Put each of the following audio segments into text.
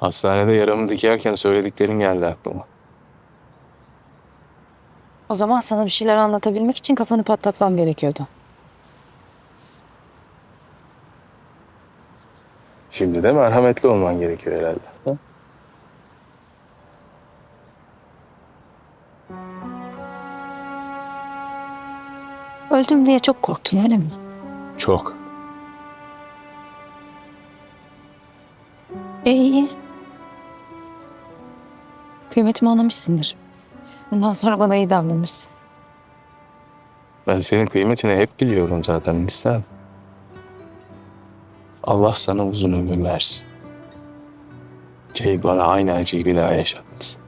Hastanede yaramı dikerken söylediklerin geldi aklıma. O zaman sana bir şeyler anlatabilmek için kafanı patlatmam gerekiyordu. Şimdi de merhametli olman gerekiyor herhalde. ha? Öldüm diye çok korktun öyle mi? Çok. E iyi. Kıymetimi anlamışsındır. Bundan sonra bana iyi davranırsın. Ben senin kıymetini hep biliyorum zaten Nisan. Allah sana uzun ömür versin. Ki bana aynı acıyı bir daha yaşatmasın.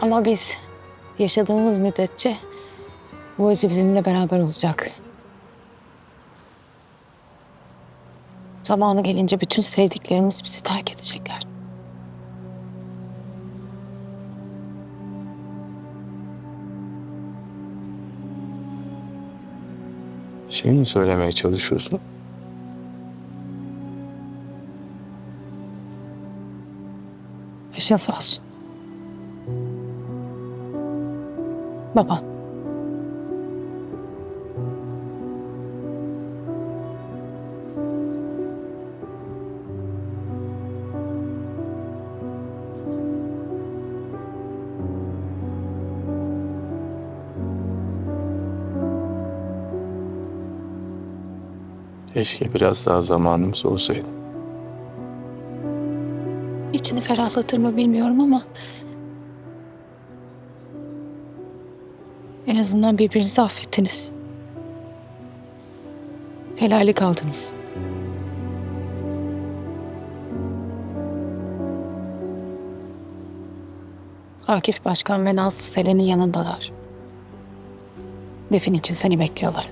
Ama biz yaşadığımız müddetçe bu acı bizimle beraber olacak. Zamanı gelince bütün sevdiklerimiz bizi terk edecekler. Şey mi söylemeye çalışıyorsun? Başın sağ olsun. Baba. Keşke biraz daha zamanımız olsaydı. İçini ferahlatır mı bilmiyorum ama... En azından birbirinizi affettiniz. Helali kaldınız. Akif Başkan ve Nazlı Selen'in yanındalar. Defin için seni bekliyorlar.